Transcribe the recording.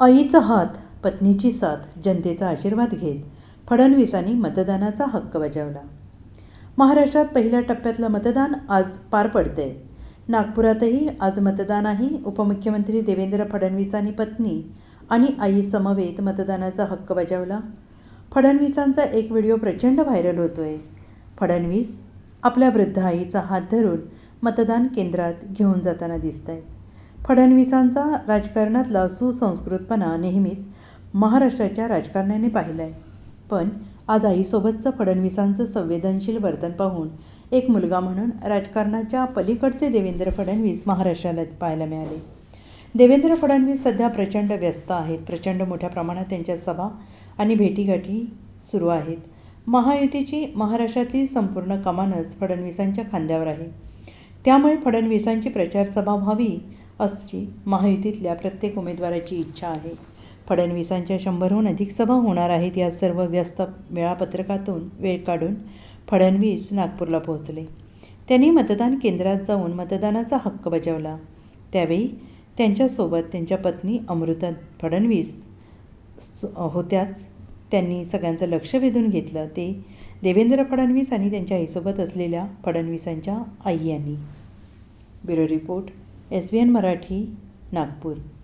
आईचा हात पत्नीची साथ जनतेचा आशीर्वाद घेत फडणवीसांनी मतदानाचा हक्क बजावला. महाराष्ट्रात पहिल्या टप्प्यातलं मतदान आज पार पडतंय. नागपुरातही आज मतदान आहे उपमुख्यमंत्री देवेंद्र फडणवीसांनी पत्नी आणि आई समवेत मतदानाचा हक्क बजावला. फडणवीसांचा एक व्हिडिओ प्रचंड व्हायरल होतोय. फडणवीस आपल्या वृद्ध आईचा हात धरून मतदान केंद्रात घेऊन जाताना दिसत आहेत फडणवीसांचा राजकारणातला सुसंस्कृतपणा नेहमीच महाराष्ट्राच्या राजकारण्याने पाहिला आहे पण आज आईसोबतचं फडणवीसांचं संवेदनशील वर्तन पाहून एक मुलगा म्हणून राजकारणाच्या पलीकडचे देवेंद्र फडणवीस महाराष्ट्राला पाहायला मिळाले. देवेंद्र फडणवीस सध्या प्रचंड व्यस्त आहेत. प्रचंड मोठ्या प्रमाणात त्यांच्या सभा आणि भेटीगाठी सुरू आहेत. महायुतीची महाराष्ट्रातील संपूर्ण कमानच फडणवीसांच्या खांद्यावर आहे. त्यामुळे फडणवीसांची प्रचारसभा व्हावी अशी महायुतीतल्या प्रत्येक उमेदवाराची इच्छा आहे. फडणवीसांच्या शंभरहून अधिक सभा होणार आहेत या सर्व व्यस्त वेळापत्रकातून वेळ काढून फडणवीस नागपूरला पोहोचले. त्यांनी मतदान केंद्रात जाऊन मतदानाचा हक्क बजावला. त्यावेळी त्यांच्यासोबत त्यांच्या पत्नी अमृता फडणवीस होत्याच. त्यांनी सगळ्यांचं लक्ष वेधून घेतलं. ते देवेंद्र फडणवीस आणि त्यांच्या आईसोबत असलेल्या फडणवीसांच्या आई यांनी bureau report. S B N Marathi Nagpur.